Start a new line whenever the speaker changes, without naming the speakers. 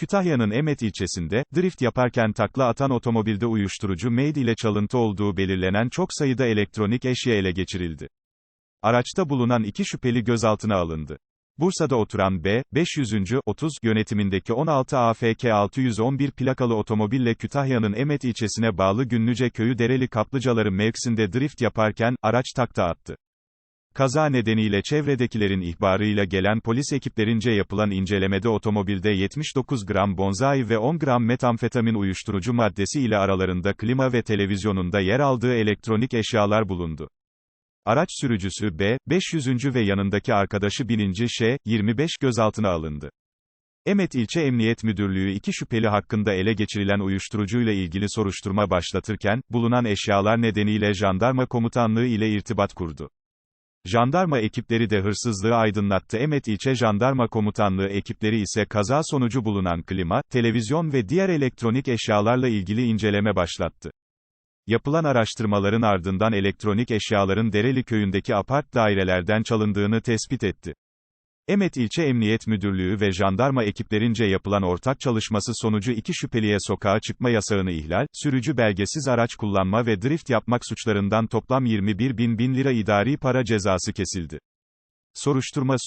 Kütahya'nın Emet ilçesinde, drift yaparken takla atan otomobilde uyuşturucu mail ile çalıntı olduğu belirlenen çok sayıda elektronik eşya ele geçirildi. Araçta bulunan iki şüpheli gözaltına alındı. Bursa'da oturan B, 500. 30 yönetimindeki 16 AFK 611 plakalı otomobille Kütahya'nın Emet ilçesine bağlı Günlüce köyü Dereli Kaplıcaları mevkisinde drift yaparken, araç takta attı. Kaza nedeniyle çevredekilerin ihbarıyla gelen polis ekiplerince yapılan incelemede otomobilde 79 gram bonzai ve 10 gram metamfetamin uyuşturucu maddesi ile aralarında klima ve televizyonunda yer aldığı elektronik eşyalar bulundu. Araç sürücüsü B, 500. ve yanındaki arkadaşı bininci Ş, 25 gözaltına alındı. Emet İlçe Emniyet Müdürlüğü iki şüpheli hakkında ele geçirilen uyuşturucuyla ilgili soruşturma başlatırken, bulunan eşyalar nedeniyle jandarma komutanlığı ile irtibat kurdu. Jandarma ekipleri de hırsızlığı aydınlattı. Emet İlçe Jandarma Komutanlığı ekipleri ise kaza sonucu bulunan klima, televizyon ve diğer elektronik eşyalarla ilgili inceleme başlattı. Yapılan araştırmaların ardından elektronik eşyaların Dereli köyündeki apart dairelerden çalındığını tespit etti. Emet İlçe Emniyet Müdürlüğü ve jandarma ekiplerince yapılan ortak çalışması sonucu iki şüpheliye sokağa çıkma yasağını ihlal, sürücü belgesiz araç kullanma ve drift yapmak suçlarından toplam 21 bin bin lira idari para cezası kesildi. Soruşturma